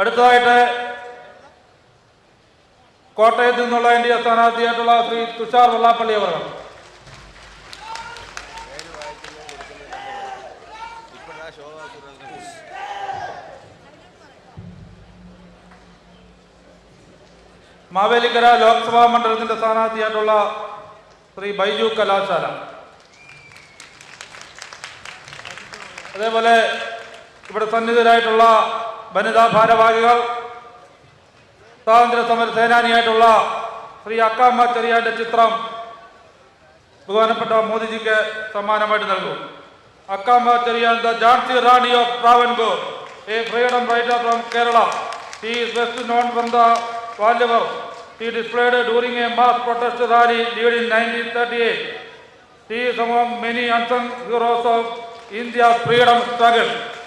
അടുത്തതായിട്ട് കോട്ടയത്ത് നിന്നുള്ള എൻ ഡി എ സ്ഥാനാർത്ഥിയായിട്ടുള്ള ശ്രീ തുഷാർ വെള്ളാപ്പള്ളി അവർ. മാവേലിക്കര ലോക്സഭാ മണ്ഡലത്തിന്റെ സ്ഥാനാർത്ഥിയായിട്ടുള്ള ശ്രീ ബൈജു കലാശാല. അതേപോലെ ഇവിടെ സന്നിധരായിട്ടുള്ള വനിതാ ഭാരവാഹികൾ സ്വാതന്ത്ര്യ സമര സേനാനിയായിട്ടുള്ള ശ്രീ അക്കാമ്മ ചെറിയാന്റെ ചിത്രം ബഹുമാനപ്പെട്ട മോദിജിക്ക് സമ്മാനമായിട്ട് നൽകും. Akkamma Cherian the Jhansi Rani of Travancore a freedom fighter from Kerala he is best known from the valour he displayed during a mass protest rally led in nineteen thirty eight he among many unsung heroes of India's freedom struggle.